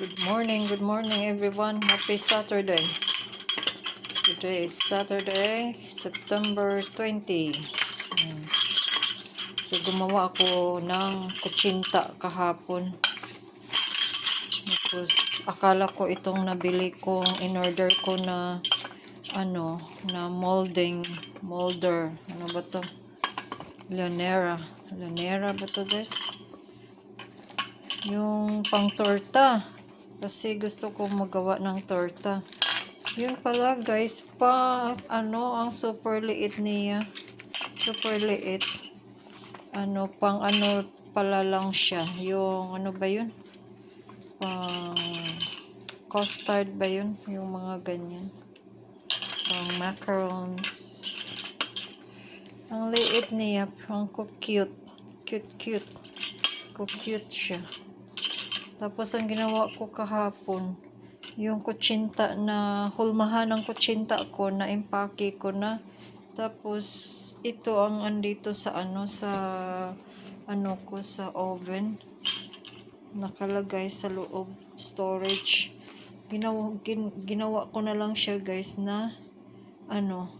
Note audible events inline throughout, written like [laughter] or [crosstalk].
Good morning, good morning everyone. Happy Saturday. Today is Saturday, September 20. Ayan. So gumawa ako ng kutsinta kahapon. Tapos akala ko itong nabili kong in-order ko na ano, na molding, molder. Ano ba to? Leonera. Leonera ba to guys? Yung pang torta. Kasi gusto ko magawa ng torta. Yun pala guys, pa ano, ang super liit niya. Super liit. Ano, pang ano pala lang siya. Yung ano ba yun? Pang custard ba yun? Yung mga ganyan. Pang macarons. Ang liit niya. Ang cute. Cute, cute. Cute siya. Tapos ang ginawa ko kahapon, yung kutsinta na hulmahan ng kutsinta ko na impake ko na. Tapos ito ang andito sa ano sa ano ko sa oven. Nakalagay sa loob storage. Ginawa gin, ginawa ko na lang siya guys na ano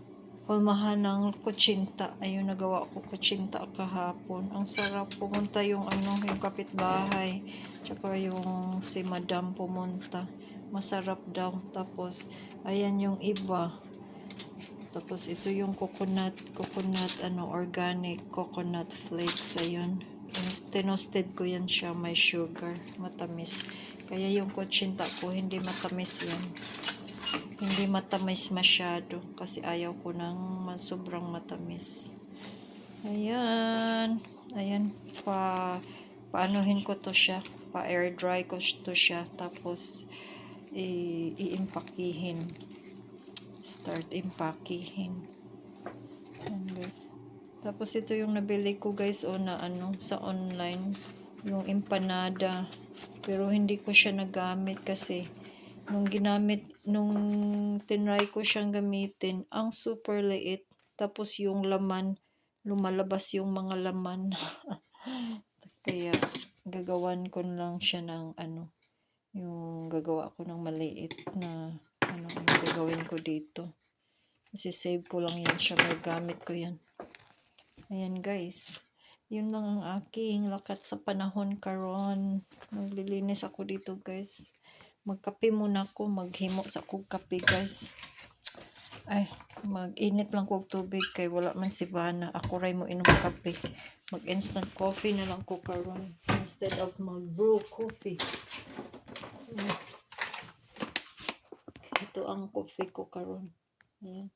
hulmahan ng kutsinta. Ayun, nagawa ko kutsinta kahapon. Ang sarap pumunta yung ano, yung kapitbahay. Tsaka yung si madam pumunta. Masarap daw. Tapos, ayan yung iba. Tapos, ito yung coconut, coconut, ano, organic coconut flakes. Ayun. Tinosted ko yan siya. May sugar. Matamis. Kaya yung kutsinta ko, hindi matamis yan hindi matamis masyado kasi ayaw ko ng sobrang matamis. Ayan. Ayan. Pa, paanuhin ko to siya. Pa air dry ko to siya. Tapos, iimpakihin. Start impakihin. Guys. Tapos ito yung nabili ko guys o na ano sa online. Yung empanada. Pero hindi ko siya nagamit kasi nung ginamit, nung tinry ko siyang gamitin, ang super liit. Tapos yung laman, lumalabas yung mga laman. [laughs] Kaya gagawan ko lang siya ng ano, yung gagawa ko ng maliit na ano, ano gagawin ko dito. Kasi save ko lang yan siya, magamit ko yan. Ayan guys. Yun lang ang aking lakat sa panahon karon. Naglilinis ako dito guys. Magkape muna ako, maghimo sa kog kape guys. Ay, mag-init lang kog tubig kay wala man si Bana. Ako ray mo inom kape. Mag-instant coffee na lang ko karon instead of mag-brew coffee. So, ito ang coffee ko karon. Ayan.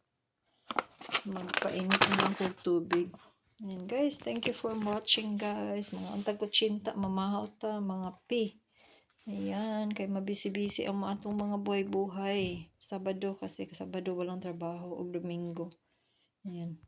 Magpainit na lang kog tubig. Ayan guys, thank you for watching guys. Mga antag ko chinta, mamahaw ta, mga pi. Ayan, kay mabisi-bisi ang mga atong mga buhay-buhay. Sabado kasi, Sabado walang trabaho o Domingo. Ayan.